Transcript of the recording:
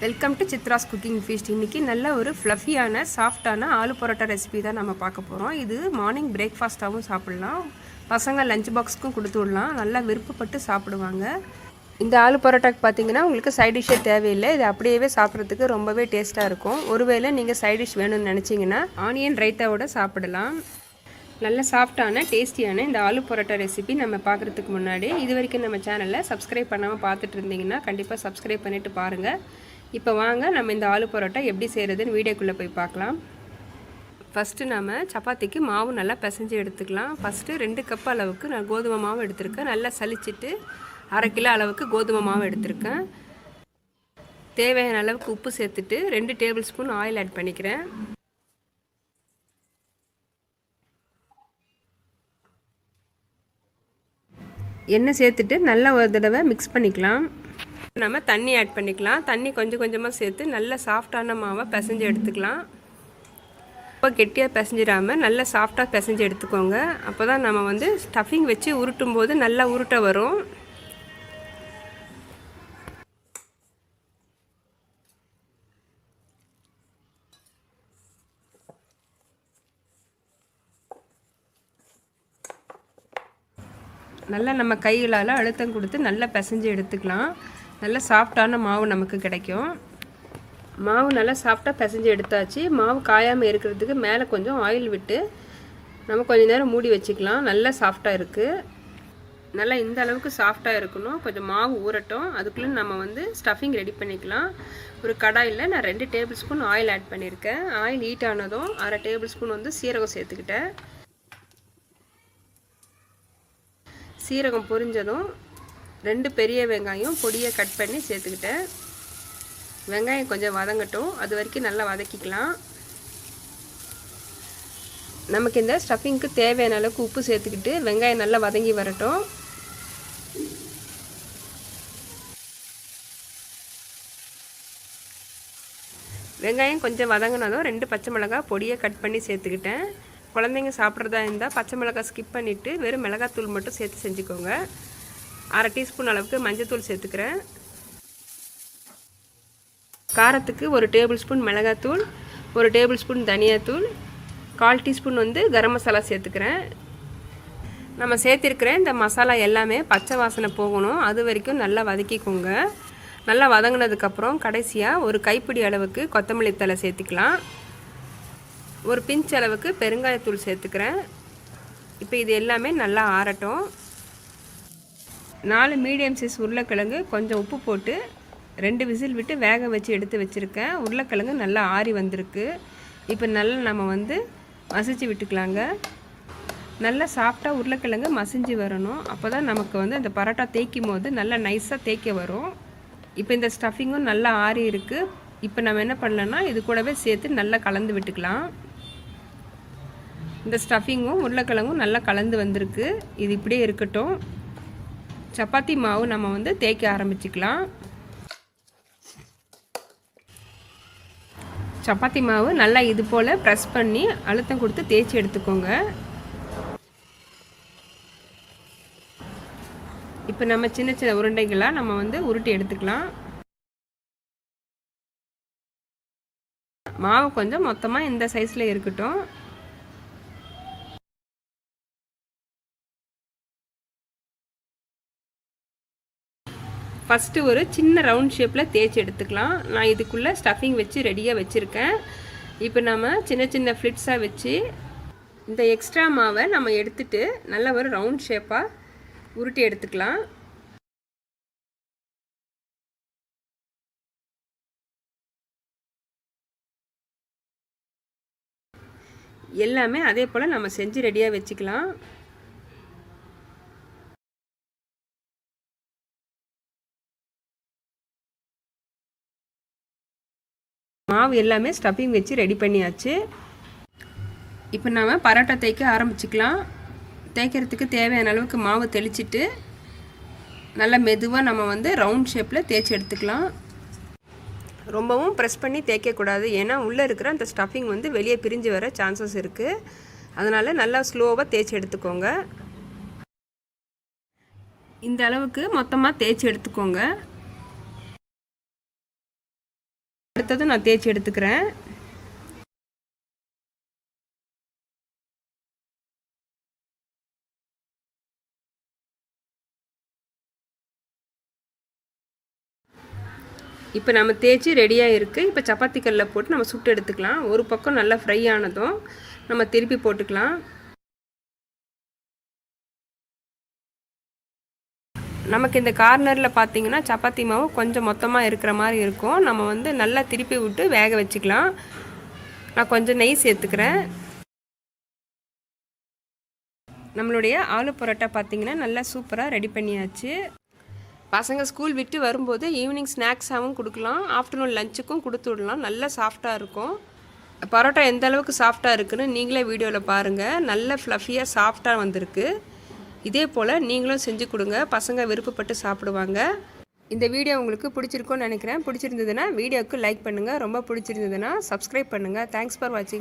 Welcome to Chitra's cooking feast இன்றைக்கி நல்ல ஒரு ஃப்ளஃபியான சாஃப்டான ஆலு பரோட்டா ரெசிபி தான் நம்ம பார்க்க போகிறோம் இது மார்னிங் பிரேக்ஃபாஸ்ட்டாகவும் சாப்பிட்லாம். பசங்க லஞ்ச் பாக்ஸ்க்கும் கொடுத்து விடலாம். நல்லா விருப்பப்பட்டு சாப்பிடுவாங்க. இந்த ஆலு பரோட்டாக்கு பார்த்தீங்கன்னா உங்களுக்கு சைட் டிஷ்ஷே தேவையில்லை. இது அப்படியே சாப்பிட்றதுக்கு ரொம்பவே டேஸ்ட்டாக இருக்கும். ஒருவேளை நீங்கள் சைட் டிஷ் வேணும்னு நினச்சிங்கன்னா ஆனியன் ரைத்தாவோட சாப்பிடலாம். நல்ல சாஃப்டான டேஸ்டியான இந்த ஆலு பரோட்டா ரெசிபி நம்ம பார்க்குறதுக்கு முன்னாடி இது வரைக்கும் நம்ம சேனலை சப்ஸ்கிரைப் பண்ணாமல் பார்த்துட்டு இருந்தீங்கன்னா கண்டிப்பாக சப்ஸ்கிரைப் பண்ணிவிட்டு பாருங்கள் இப்போ வாங்க நம்ம இந்த ஆலு பரோட்டா எப்படி செய்கிறதுன்னு வீடியோக்குள்ளே போய் பார்க்கலாம். ஃபஸ்ட்டு நம்ம சப்பாத்திக்கு மாவு நல்லா பிசைஞ்சு எடுத்துக்கலாம். ஃபஸ்ட்டு ரெண்டு கப் அளவுக்கு நான் கோதுமை மாவு எடுத்திருக்கேன். நல்லா சலிச்சிட்டு அரை கிலோ அளவுக்கு கோதுமை மாவு எடுத்திருக்கேன். தேவையான அளவுக்கு உப்பு சேர்த்துட்டு ரெண்டு டேபிள் ஸ்பூன் ஆயில் ஆட் பண்ணிக்கிறேன். எண்ணெய் சேர்த்துட்டு நல்லா ஒரு தடவை மிக்ஸ் பண்ணிக்கலாம். நம்ம தண்ணி ஆட் பண்ணிக்கலாம். தண்ணி கொஞ்சம் கொஞ்சமாக சேர்த்து நல்ல சாஃப்டான மாவை பிசைஞ்சு எடுத்துக்கலாம். இப்போ கெட்டியாக பிசைஞ்சிடாமல் நல்லா சாஃப்டாக பிசைஞ்சு எடுத்துக்கோங்க. அப்போ தான் நம்ம வந்து ஸ்டஃபிங் வச்சு உருட்டும் போது நல்லா உருட்ட வரும். நல்லா நம்ம கைகளால் அழுத்தம் கொடுத்து நல்லா பிசைஞ்சு எடுத்துக்கலாம். நல்ல சாஃப்டான மாவு நமக்கு கிடைக்கும். மாவு நல்லா சாஃப்டாக பிசைஞ்சு எடுத்தாச்சு. மாவு காயாமல் இருக்கிறதுக்கு மேலே கொஞ்சம் ஆயில் விட்டு நம்ம கொஞ்சம் நேரம் மூடி வச்சுக்கலாம். நல்லா சாஃப்டாக இருக்குது நல்லா இந்த அளவுக்கு சாஃப்டாக இருக்கணும். கொஞ்சம் மாவு ஊறட்டும். அதுக்குள்ளே நம்ம வந்து ஸ்டஃபிங் ரெடி பண்ணிக்கலாம். ஒரு கடாயில் நான் ரெண்டு டேபிள் ஸ்பூன் ஆயில் ஆட் பண்ணியிருக்கேன் ஆயில் ஹீட் ஆனதும் அரை டேபிள் ஸ்பூன் வந்து சீரகம் சேர்த்துக்கிட்டேன். சீரகம் பொரிஞ்சதும் ரெண்டு பெரிய வெங்காயம் பொடியை கட் பண்ணி சேர்த்துக்கிட்டேன். வெங்காயம் கொஞ்சம் வதங்கட்டும். அது வரைக்கும் நல்லா வதக்கிக்கலாம். நமக்கு இந்த ஸ்டஃபிங்க்கு தேவையான அளவுக்கு உப்பு சேர்த்துக்கிட்டு வெங்காயம் நல்லா வதங்கி வரட்டும். வெங்காயம் கொஞ்சம் வதங்கினதும் ரெண்டு பச்சை மிளகாய் பொடியை கட் பண்ணி சேர்த்துக்கிட்டேன். குழந்தைங்க சாப்பிட்றதா இருந்தால் பச்சை மிளகாய் ஸ்கிப் பண்ணிவிட்டு வெறும் மிளகாத்தூள் மட்டும் சேர்த்து செஞ்சுக்கோங்க. அரை டீஸ்பூன் அளவுக்கு மஞ்சத்தூள் சேர்த்துக்கிறேன். காரத்துக்கு ஒரு டேபிள் ஸ்பூன் மிளகாத்தூள் ஒரு டேபிள் ஸ்பூன் தனியாத்தூள் கால் டீஸ்பூன் வந்து கரம் மசாலா சேர்த்துக்கிறேன். நம்ம சேர்த்திருக்கிற இந்த மசாலா எல்லாமே பச்சை வாசனை போகணும். அது வரைக்கும் நல்லா வதக்கிக்கோங்க. நல்லா வதங்கினதுக்கப்புறம் கடைசியாக ஒரு கைப்பிடி அளவுக்கு கொத்தமல்லி தலை சேர்த்துக்கலாம். ஒரு பிஞ்ச் அளவுக்கு பெருங்காயத்தூள் சேர்த்துக்கிறேன். இப்போ இது எல்லாமே நல்லா ஆறட்டும். நாலு மீடியம் சைஸ் உருளைக்கிழங்கு கொஞ்சம் உப்பு போட்டு ரெண்டு விசில் விட்டு வேக வச்சு எடுத்து வச்சுருக்கேன். உருளைக்கிழங்கு நல்லா ஆறி வந்திருக்கு. இப்போ நல்லா நம்ம வந்து மசிச்சு விட்டுக்கலாங்க. நல்லா சாஃப்டாக உருளைக்கிழங்கு மசிஞ்சு வரணும். அப்போ தான் நமக்கு வந்து அந்த பரோட்டா தேய்க்கும் போது நல்லா நைஸாக தேய்க்க வரும். இப்போ இந்த ஸ்டஃபிங்கும் நல்லா ஆறி இருக்குது இப்போ நம்ம என்ன பண்ணலன்னா இது கூடவே சேர்த்து நல்லா கலந்து விட்டுக்கலாம். இந்த ஸ்டஃபிங்கும் உருளைக்கிழங்கும் நல்லா கலந்து வந்திருக்கு. இது இப்படியே இருக்கட்டும். சப்பாத்தி மாவு நம்ம வந்து தேய்க்க ஆரம்பிச்சுக்கலாம். சப்பாத்தி மாவு நல்லா இது போல் ப்ரெஸ் பண்ணி அழுத்தம் கொடுத்து தேய்ச்சி எடுத்துக்கோங்க. இப்போ நம்ம சின்ன சின்ன உருண்டைகளாக நம்ம வந்து உருட்டி எடுத்துக்கலாம். மாவு கொஞ்சம் மொத்தமாக இந்த சைஸில் இருக்கட்டும். ஃபஸ்ட்டு ஒரு சின்ன ரவுண்ட் ஷேப்பில் தேய்ச்சி எடுத்துக்கலாம். நான் இதுக்குள்ளே ஸ்டஃபிங் வச்சு ரெடியாக வச்சுருக்கேன். இப்போ நம்ம சின்ன சின்ன ஃப்ளிட்ஸாக வச்சு இந்த எக்ஸ்ட்ரா மாவை நம்ம எடுத்துட்டு நல்ல ஒரு ரவுண்ட் ஷேப்பாக உருட்டி எடுத்துக்கலாம். எல்லாமே அதே போல் நம்ம செஞ்சு ரெடியாக வச்சுக்கலாம். மாவு எல்லாமே ஸ்டஃபிங் வச்சு ரெடி பண்ணியாச்சு. இப்போ நாம் பரோட்டா தேய்க்க ஆரம்பிச்சுக்கலாம். தேய்க்கிறதுக்கு தேவையான அளவுக்கு மாவு தெளிச்சிட்டு நல்லா மெதுவாக நம்ம வந்து ரவுண்ட் ஷேப்பில் தேய்ச்சி எடுத்துக்கலாம். ரொம்பவும் ப்ரெஸ் பண்ணி தேய்க்கக்கூடாது. ஏன்னா உள்ளே இருக்கிற அந்த ஸ்டஃபிங் வந்து வெளியே பிரிஞ்சு வர சான்சஸ் இருக்குது அதனால் நல்லா ஸ்லோவாக தேய்ச்சி எடுத்துக்கோங்க. இந்த அளவுக்கு மொத்தமாக தேய்ச்சி எடுத்துக்கோங்க. அடுத்தது நான் தேய்ச்சி எடுத்துக்கிறேன். இப்போ நம்ம தேய்ச்சி ரெடியாக இருக்குது இப்போ சப்பாத்தி கல்லில் போட்டு நம்ம சுட்டு எடுத்துக்கலாம். ஒரு பக்கம் நல்லா ஃப்ரை ஆனதும் நம்ம திருப்பி போட்டுக்கலாம். நமக்கு இந்த கார்னரில் பார்த்தீங்கன்னா சப்பாத்தி மாவு கொஞ்சம் மொத்தமாக இருக்கிற மாதிரி இருக்கும். நம்ம வந்து நல்லா திருப்பி விட்டு வேக வச்சுக்கலாம். நான் கொஞ்சம் நெய் சேர்த்துக்கிறேன். நம்மளுடைய ஆலு பரோட்டா பார்த்திங்கன்னா நல்லா சூப்பராக ரெடி பண்ணியாச்சு. பசங்க ஸ்கூல் விட்டு வரும்போது ஈவினிங் ஸ்நாக்ஸாகவும் கொடுக்கலாம். ஆஃப்டர்நூன் லஞ்சுக்கும் கொடுத்து விடலாம். நல்லா சாஃப்டாக இருக்கும். பரோட்டா எந்த அளவுக்கு சாஃப்டாக இருக்குன்னு நீங்களே வீடியோவில் பாருங்கள் நல்ல ஃப்ளஃபியாக சாஃப்டாக வந்திருக்கு. இதே போல் நீங்களும் செஞ்சு கொடுங்க. பசங்க விருப்பப்பட்டு சாப்பிடுவாங்க. இந்த வீடியோ உங்களுக்கு பிடிச்சிருக்கும்னு நினைக்கிறேன். பிடிச்சிருந்ததுன்னா வீடியோவுக்கு லைக் பண்ணுங்கள் ரொம்ப பிடிச்சிருந்ததுன்னா சப்ஸ்கிரைப் பண்ணுங்கள் தேங்க்ஸ் ஃபார் வாட்சிங்